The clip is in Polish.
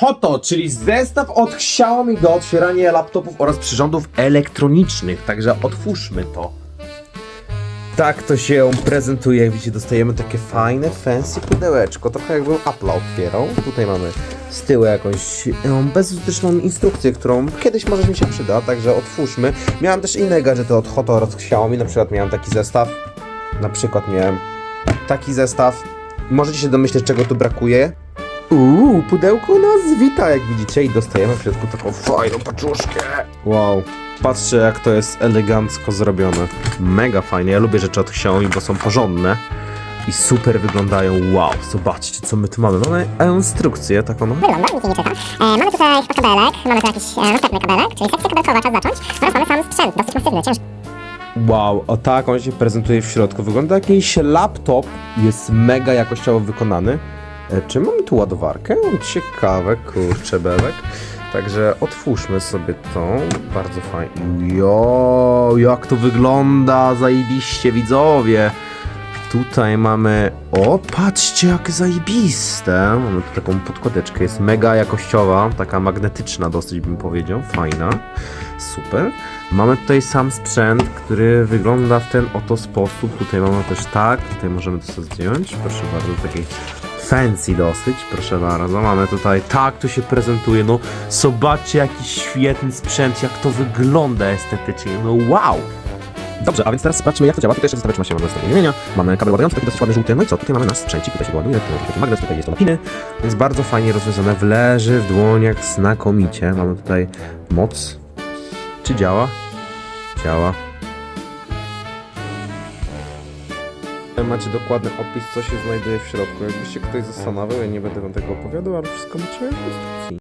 Hoto, czyli zestaw od Xiaomi do otwierania laptopów oraz przyrządów elektronicznych. Także otwórzmy to. Tak to się prezentuje. Jak widzicie, dostajemy takie fajne, fancy pudełeczko. Trochę jakbym Apple'a otwierał. Tutaj mamy z tyłu jakąś um, bezużyteczną instrukcję, którą kiedyś może mi się przyda, także otwórzmy. Miałem też inne gadżety od Hoto oraz Xiaomi. Na przykład miałem taki zestaw. Na przykład miałem taki zestaw. Możecie się domyśleć, czego tu brakuje. Uuu, pudełko nas wita, jak widzicie, i dostajemy w środku taką fajną paczuszkę. Wow, patrzcie jak to jest elegancko zrobione. Mega fajnie, ja lubię rzeczy od Xiaomi, bo są porządne i super wyglądają. Wow, zobaczcie co my tu mamy. Mamy instrukcję taką, no. wygląda, nic nie czyta. E, mamy tutaj chyba kabelek, mamy tu jakiś e, następny kabelek, czyli sekcja kabelkowa, czas zacząć. Oraz mamy sam sprzęt, dosyć masywny, ciężki. Wow, o tak on się prezentuje w środku. Wygląda jak jakiś laptop, jest mega jakościowo wykonany. E, Czy mamy tu ładowarkę? Ciekawe, kurczę, bebek. Także otwórzmy sobie to. Bardzo fajnie. Jo, jak to wygląda, zajebiście widzowie. Tutaj mamy. O, patrzcie, jakie zajebiste. Mamy tu taką podkładeczkę, jest mega jakościowa, taka magnetyczna, dosyć bym powiedział. Fajna, super. Mamy tutaj sam sprzęt, który wygląda w ten oto sposób. Tutaj mamy też tak, tutaj możemy to sobie zdjąć. Proszę bardzo, taki fancy dosyć, proszę bardzo. Mamy tutaj, tak to się prezentuje. No, zobaczcie, jaki świetny sprzęt, jak to wygląda estetycznie. No, wow! Dobrze, a więc teraz sprawdźmy jak to działa. Tutaj jeszcze zostawiamy się mamy ustawienia. Mamy kabel ładujący, taki dosyć ładny żółty. No i co? Tutaj mamy nasz sprzęcik, tutaj się ładuje, tu mamy taki magnes, tutaj jest to na piny. Więc bardzo fajnie rozwiązane. Wleży w dłoniach znakomicie. Mamy tutaj moc. Czy działa? Działa. Macie dokładny opis, co się znajduje w środku. Jakby się ktoś zastanawiał, ja nie będę wam tego opowiadał, ale wszystko macie w instrukcji.